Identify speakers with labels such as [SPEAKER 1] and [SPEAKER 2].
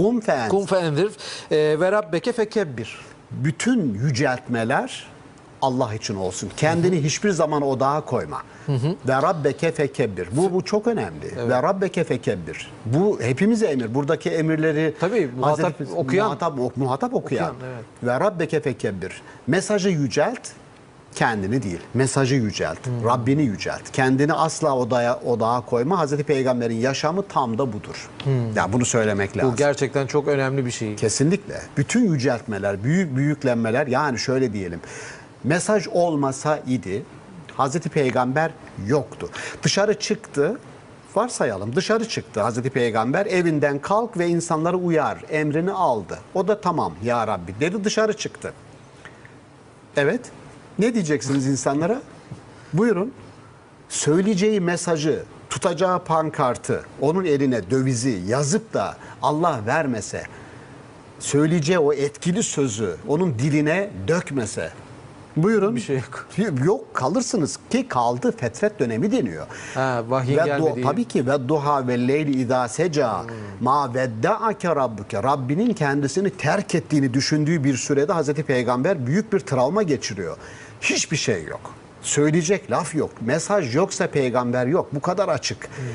[SPEAKER 1] Kum fe
[SPEAKER 2] Kum fe enzir e, ve rabbeke fekebbir.
[SPEAKER 1] bütün yüceltmeler Allah için olsun. Kendini hiçbir zaman odağa koyma. Ve rabbeke fekebbir. Bu bu çok önemli. Ve rabbeke fekebbir. Bu hepimize emir. Buradaki emirleri
[SPEAKER 2] Tabii, muhatap
[SPEAKER 1] Hazreti-
[SPEAKER 2] okuyan.
[SPEAKER 1] muhatap, muhatap okuyan.
[SPEAKER 2] Okuyan, evet.
[SPEAKER 1] Ve rabbeke fekebbir. Mesajı yücelt. Kendini değil, mesajı yücelt, Rabbini yücelt. Kendini asla odaya odağa koyma. Hazreti Peygamber'in yaşamı tam da budur. Ya bunu söylemek lazım.
[SPEAKER 2] Bu gerçekten çok önemli bir şey.
[SPEAKER 1] Kesinlikle. Bütün yüceltmeler, büyük büyüklenmeler yani şöyle diyelim. Mesaj olmasa idi Hazreti Peygamber yoktu. Dışarı çıktı. Varsayalım dışarı çıktı Hazreti Peygamber evinden kalk ve insanları uyar emrini aldı. O da tamam ya Rabbi dedi dışarı çıktı. Evet. Ne diyeceksiniz insanlara? Buyurun. Söyleyeceği mesajı, tutacağı pankartı, onun eline dövizi yazıp da Allah vermese, söyleyeceği o etkili sözü onun diline dökmese, buyurun.
[SPEAKER 2] Bir şey yok.
[SPEAKER 1] Yok kalırsınız ki kaldı fetret dönemi deniyor.
[SPEAKER 2] Ha, vahyin
[SPEAKER 1] ve
[SPEAKER 2] gelmediği.
[SPEAKER 1] tabii ki ve duha ve leyli idâ seca ma vedde'ake rabbuke Rabbinin kendisini terk ettiğini düşündüğü bir sürede Hazreti Peygamber büyük bir travma geçiriyor. Hiçbir şey yok. Söyleyecek laf yok. Mesaj yoksa peygamber yok. Bu kadar açık.